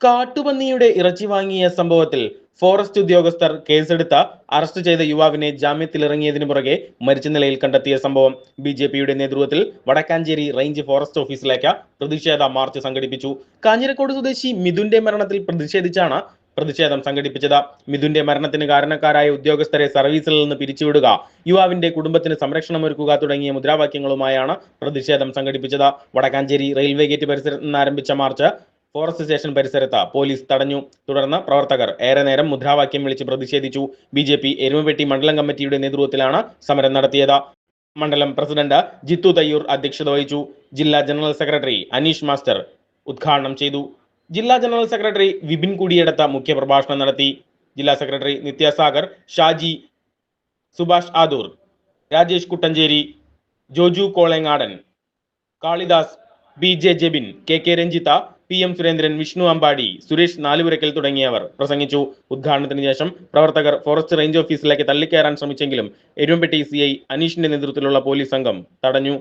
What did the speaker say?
കാട്ടുപന്നിയുടെ ഇറച്ചി വാങ്ങിയ സംഭവത്തിൽ ഫോറസ്റ്റ് ഉദ്യോഗസ്ഥർ കേസെടുത്ത അറസ്റ്റ് ചെയ്ത യുവാവിനെ ജാമ്യത്തിലിറങ്ങിയതിനു പുറകെ മരിച്ച നിലയിൽ കണ്ടെത്തിയ സംഭവം ബി ജെ പിയുടെ നേതൃത്വത്തിൽ വടക്കാഞ്ചേരി റേഞ്ച് ഫോറസ്റ്റ് ഓഫീസിലേക്ക് പ്രതിഷേധ മാർച്ച് സംഘടിപ്പിച്ചു. കാഞ്ഞിരക്കോട് സ്വദേശി മിഥുന്റെ മരണത്തിൽ പ്രതിഷേധിച്ചാണ് പ്രതിഷേധം സംഘടിപ്പിച്ചത്. മിഥുന്റെ മരണത്തിന് കാരണക്കാരായ ഉദ്യോഗസ്ഥരെ സർവീസിൽ നിന്ന് പിരിച്ചുവിടുക യുവാവിന്റെ കുടുംബത്തിന് സംരക്ഷണം ഒരുക്കുക തുടങ്ങിയ മുദ്രാവാക്യങ്ങളുമായാണ് പ്രതിഷേധം സംഘടിപ്പിച്ചത്. വടക്കാഞ്ചേരി റെയിൽവേ ഗേറ്റ് പരിസരത്ത് നിന്ന് ആരംഭിച്ച മാർച്ച് ഫോറസ്റ്റ് സ്റ്റേഷൻ പരിസരത്ത് പോലീസ് തടഞ്ഞു. തുടർന്ന് പ്രവർത്തകർ ഏറെ നേരം മുദ്രാവാക്യം വിളിച്ച് പ്രതിഷേധിച്ചു. ബി ജെ പി എരുമപ്പെട്ടി മണ്ഡലം കമ്മിറ്റിയുടെ നേതൃത്വത്തിലാണ് സമരം നടത്തിയത്. മണ്ഡലം പ്രസിഡന്റ് ജിത്തു തയ്യൂർ അധ്യക്ഷത വഹിച്ചു. ജില്ലാ ജനറൽ സെക്രട്ടറി അനീഷ് മാസ്റ്റർ ഉദ്ഘാടനം ചെയ്തു. ജില്ലാ ജനറൽ സെക്രട്ടറി വിപിൻ കുടിയെടുത്ത മുഖ്യപ്രഭാഷണം നടത്തി. ജില്ലാ secretary Nityasagar Shaji Subhash Adoor Rajesh Kuttancheri Joju Kolengadan Kalidas B J Jebin K K Ranjith P M Surendran Vishnu Ambadi Suresh Nalupurakkal തുടങ്ങിയവർ പ്രസംഗിച്ചു. ഉദ്ഘാടനത്തിന് ശേഷം പ്രവർത്തകർ ഫോറസ്റ്റ് റേഞ്ച് ഓഫീസിലേക്ക് തള്ളിക്കയറാൻ ശ്രമിച്ചെങ്കിലും എരുമ്പെട്ടി സി ഐ അനീഷിന്റെ നേതൃത്വത്തിലുള്ള പോലീസ് സംഘം തടഞ്ഞു.